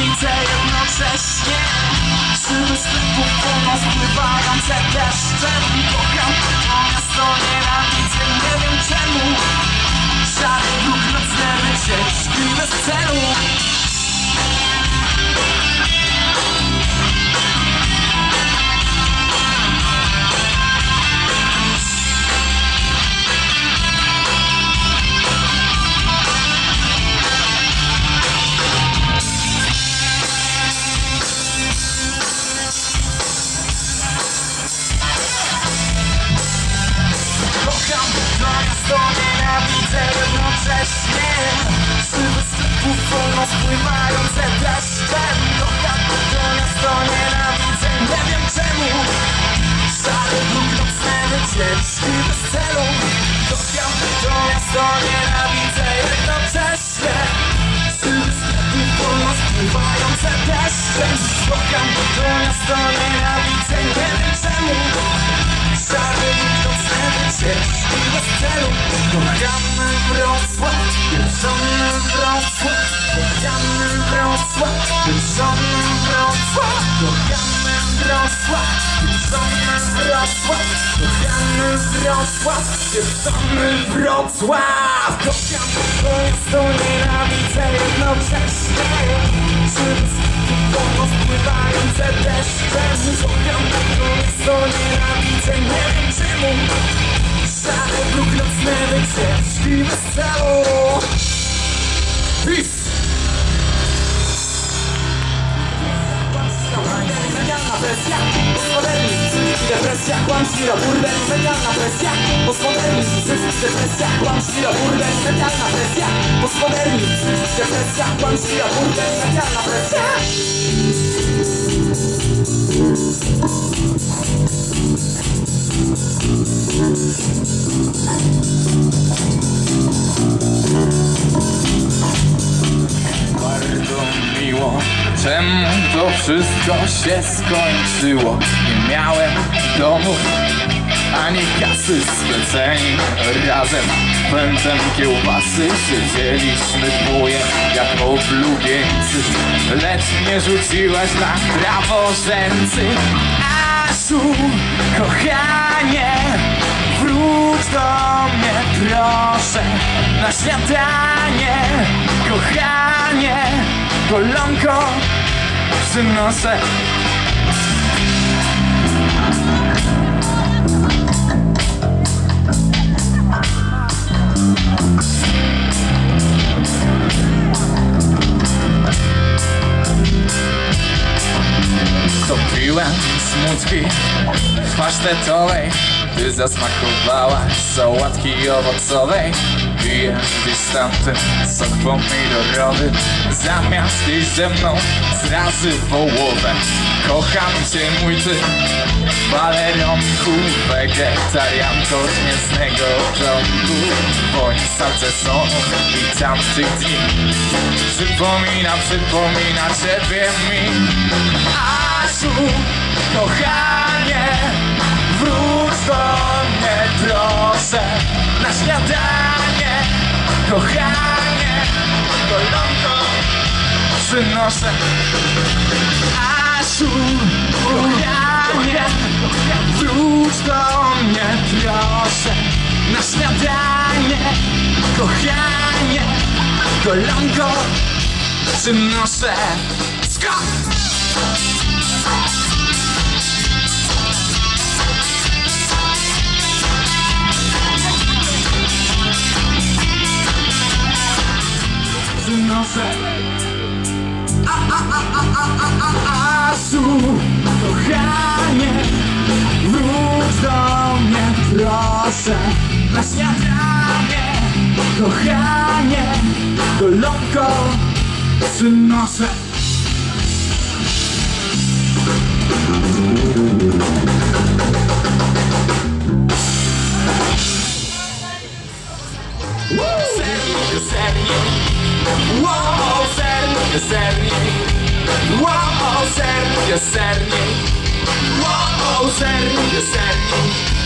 nienawidzę jednocześnie Szyby sklepów płyną spływające deszczem Kocham to miasto, nienawidzę, nie wiem czemu. Szary dróg, nocne wycieczki bez celu spływające deszczem Kocham to miasto, nienawidzę, nie wiem czemu. Szary dróg, nocne wycieczki bez celu. Kocham to miasto, nienawidzę. Jednocześnie Szyby sklepów wolno spływające deszczem Kocham to miasto, nienawidzę, nie wiem czemu. Szary dróg, nocne wycieczki bez celu. Kochamy Wrocław, pieprzony Wrocław Wrocław, pieprzony Wrocław! Kocham to miasto, nienawidzę jednocześnie. Wszystkie wolno spływające deszczem Kocham to miasto, nienawidzę, nie wiem czemu Szare dróg, nocne wycieczki celu Peace! presja Pozwoleni depresja Kłamstwira burdel, medialna presja Pozwoleni depresja burdel, medialna presja depresja burdel, medialna presja Thank you. Miło, czemu to wszystko się skończyło? Nie miałem domu, ani kasy spleceni Razem pędzem kiełbasy siedzieliśmy dwoje jak oblubieńcy. Lecz mnie rzuciłaś na praworzędzy. Asiu, kochanie, wróć do mnie proszę Na śniadanie, kochanie, golonko przynoszę Topiłem smutki w pasztetowej Ty zasmakowałaś sałatki owocowej Gdzieś tamten sok pomidorowy Zamiast iść ze mną z razy połowę. Kocham cię mój ty Balerionku, wegetarianko z mięsnego prądu Bądź salcesonu i tamtych dni. Przypomina, przypomina ciebie mi. Asiu, kochanie Wróć do mnie proszę. Na śniadanie Kochanie Golonko Przynoszę Asiu, kochanie Wróć do mnie proszę Na śniadanie. Kochanie Golonko Przynoszę Skok! Proszę Na śniadanie Kochanie Golonko Przynoszę Sernie, sernie Wow, sernie, sernie Wow, sernie, sernie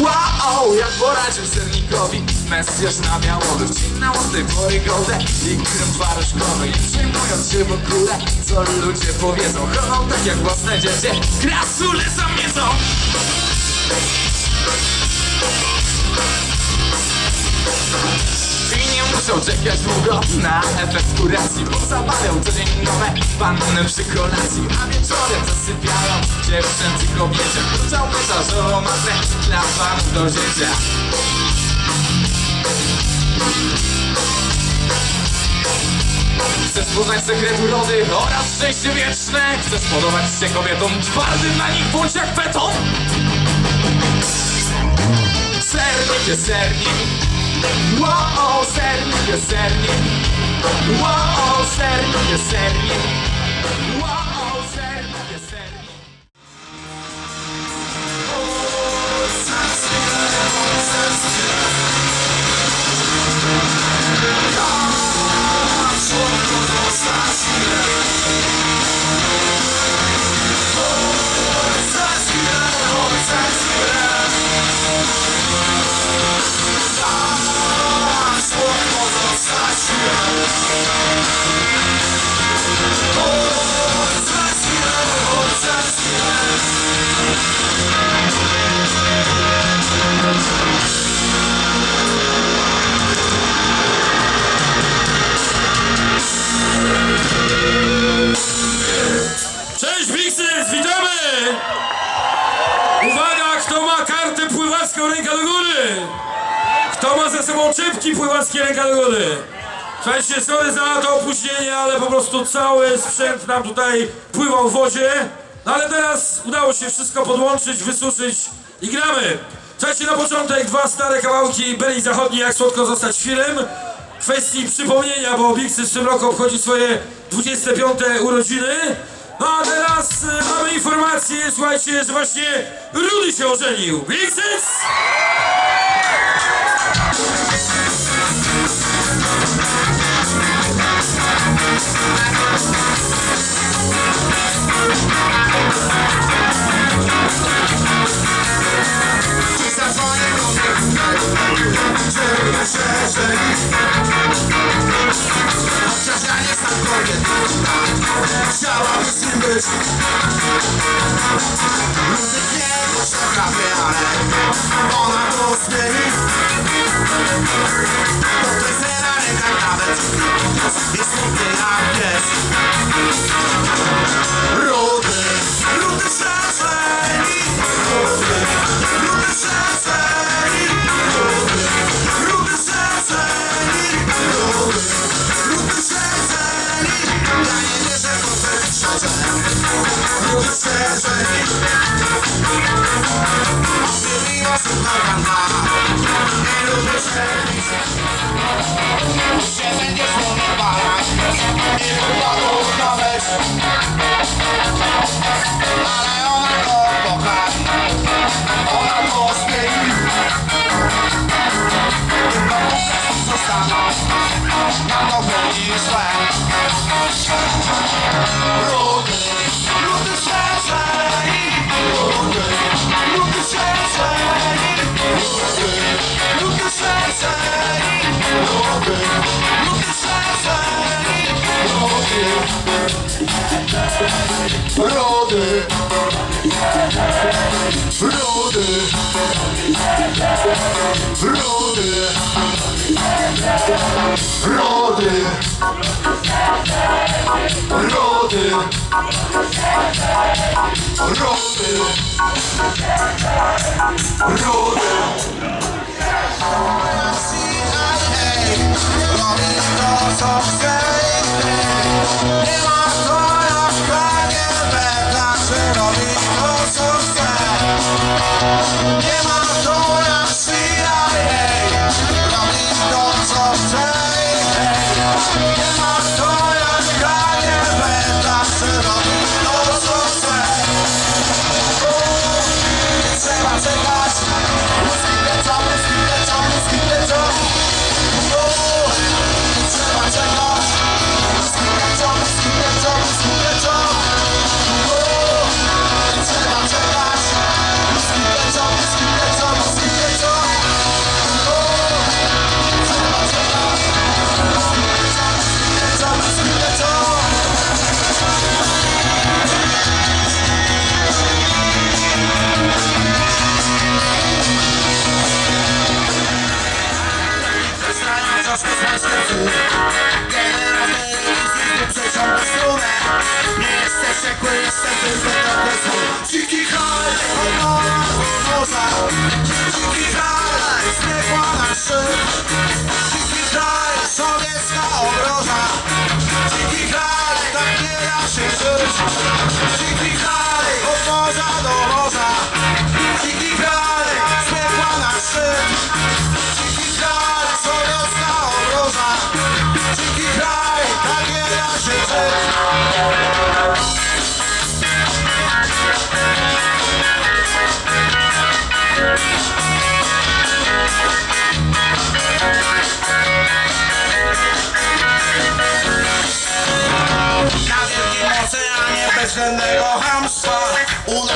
Wow, jak poradził sernikowi. Mesjasz na białowy Wcinał tej pory gołdę I krem twarożkowy. Nie przejmując się w ogóle Co ludzie powiedzą? Chował tak jak własne dziecię Krasule zamiedzą I nie muszą czekać długo. Na efekt kuracji Bo zabawiał codzień nowe panny przy kolacji. A wieczorem zasypiają dziewczęcy kobiecie. Wrzucał meszażową matę dla panów do życia. Chcesz poznać sekret urody oraz szczęście wieczne. Chcesz podobać się kobietom twardym na nich bądź jak beton. Sernik jest sernik Wow, sernik jest sernik Wow, sernik jest sernik Wow, sernik jest sernik Cześć czepki pływackie, ręka do góry! Słuchajcie, sorry za to opóźnienie, ale po prostu cały sprzęt nam tutaj pływał w wodzie. No ale teraz udało się wszystko podłączyć, wysuszyć i gramy. Słuchajcie, na początek dwa stare kawałki Beli Zachodniej, jak słodko zostać filmem. W kwestii przypomnienia, bo Bixy w tym roku obchodzi swoje 25 urodziny. No a teraz e, mamy informację, słuchajcie, że właśnie Rudy się ożenił. Bixys! Chociaż ja nie znam kobiet Chciałabym z nim być Ludy nie potrafię, ale Ona to zmieni To jest na rękach nawet Jest smutny jak pies się Się będzie słowo balać I udawać Ale Rudy Rudy Rudy Robi to co chce Nie Niebieska obroża Dziki dalej, tak nie da się żyć. Dziki dalej, od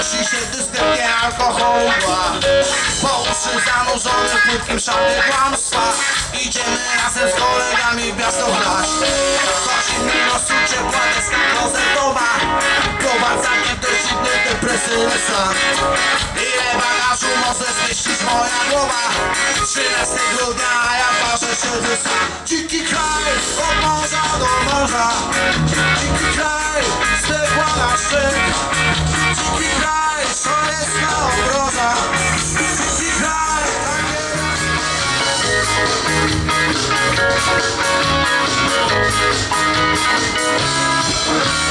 Unosi się dyskretnie alkoholu mgła Po uszy zanurzony płytkim szapie kłamstwa. Idziemy razem z kolegami w miasto grać Coś innego stół ciepła deska koncertowa stan Ile bagażu może zmieścić moja głowa? 13 grudnia, a ja parzę się sam Dziki kraj, od morza do morza. Dziki kraj, z piekła na szczyt Dziki kraj, na obroża Dziki kraj, tak nie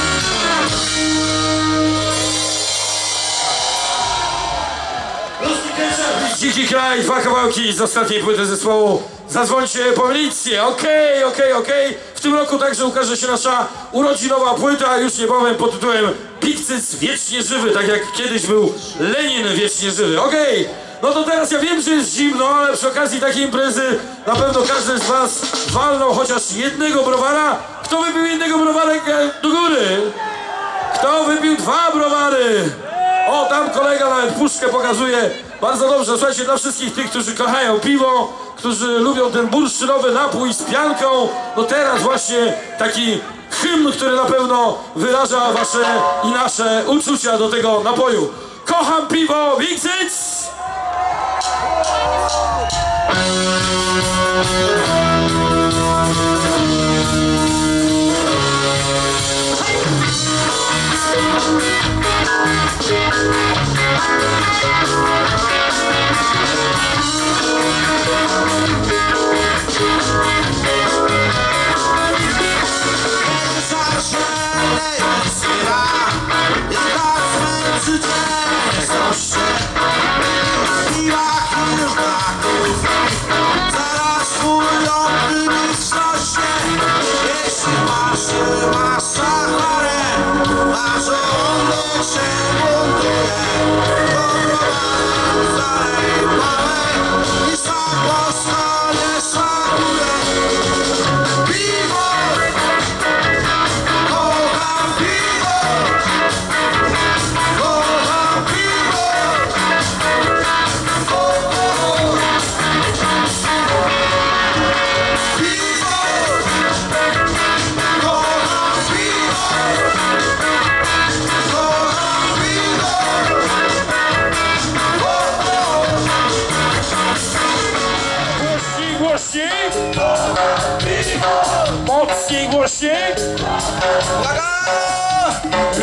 Dziki kraj, dwa kawałki z ostatniej płyty zespołu. Zadzwońcie po milicję. Okej, okej, okej. W tym roku także ukaże się nasza urodzinowa płyta, już niebawem pod tytułem Pikcyc wiecznie żywy, tak jak kiedyś był Lenin wiecznie żywy. Okej. No to teraz ja wiem, że jest zimno, ale przy okazji takiej imprezy na pewno każdy z was walnął chociaż jednego browara. Kto wypił jednego browarek e, do góry? Kto wypił dwa browary? O, tam kolega nawet puszkę pokazuje. Bardzo dobrze, słuchajcie, dla wszystkich tych, którzy kochają piwo, którzy lubią ten bursztynowy napój z pianką, no teraz właśnie taki hymn, który na pewno wyraża wasze i nasze uczucia do tego napoju. Kocham piwo, Wiksyc! Piwo!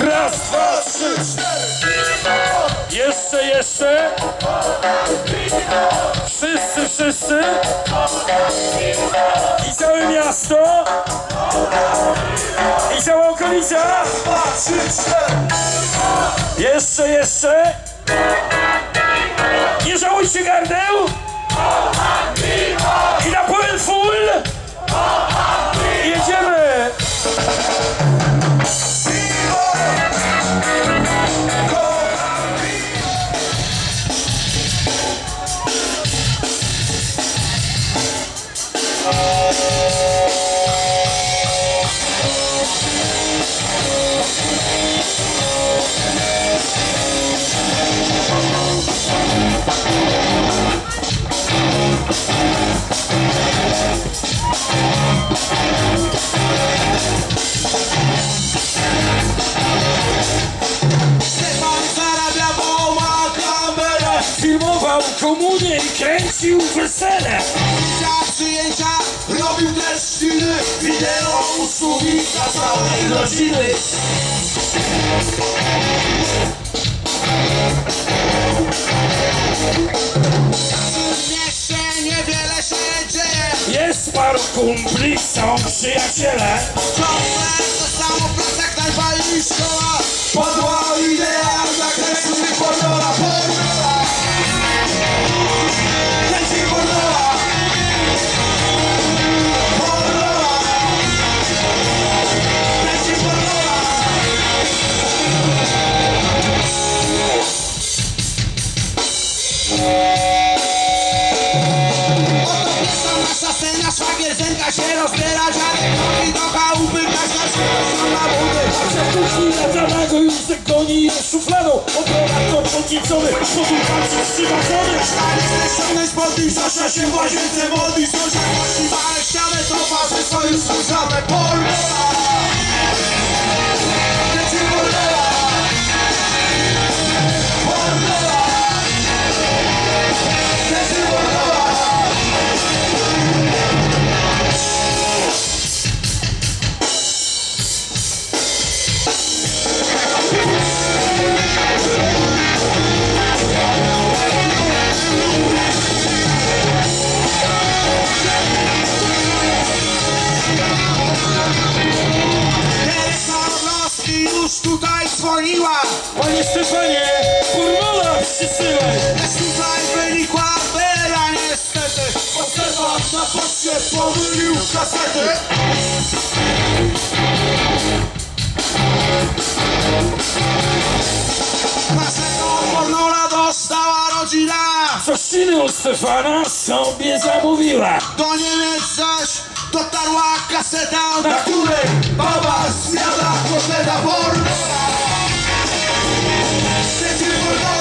Raz, dwa, trzy, cztery! Jeszcze, jeszcze! Wszyscy, wszyscy! I całe miasto! I cała okolica! Jeszcze, jeszcze! Nie żałujcie gardeł! I na pełen full! Jedziemy! Música Wideo usługi dla całej rodziny. Niewiele się dzieje Jest paru kumpli, są przyjaciele. Ciągle to samo w pracach sypa i szkoła Podła idea zakresu i pornola zęka się rozbiera Dziadek chodzi do chałupy, każda się na budy Patrzę w kuchni nagranego już se goni jest szufladą Operator podniecony, podłupaczy strzymaczony Stary chce ściągnąć podnik, zasza się w łazience wody Sąsiad ale ścianę, to wasze swoje służane Pornola tutaj dzwoniła. Panie Stefanie, pornola przysyłaj. Lecz tutaj wynikła afera niestety. Bo Stefan na poczcie pomylił kasetę. Naszego pornola dostała rodzina. Cościny u Stefana sobie zamówiła? Do Niemiec zaś dotarła kaseta Na której baba zjada kotleta pornola Trzeci pornola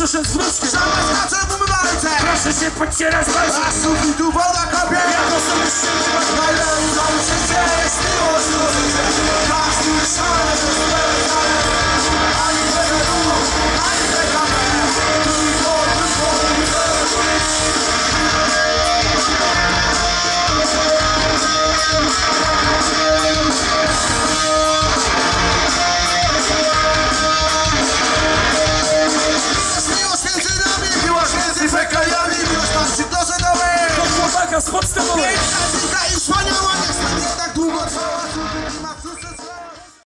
Proszę się zwrócić Żadna skacze w umywalce Proszę się podcierać bardziej A sufitu woda kopie Ja to sobie szczęście masz Najlepsze życie jest miłość Każdy szale, że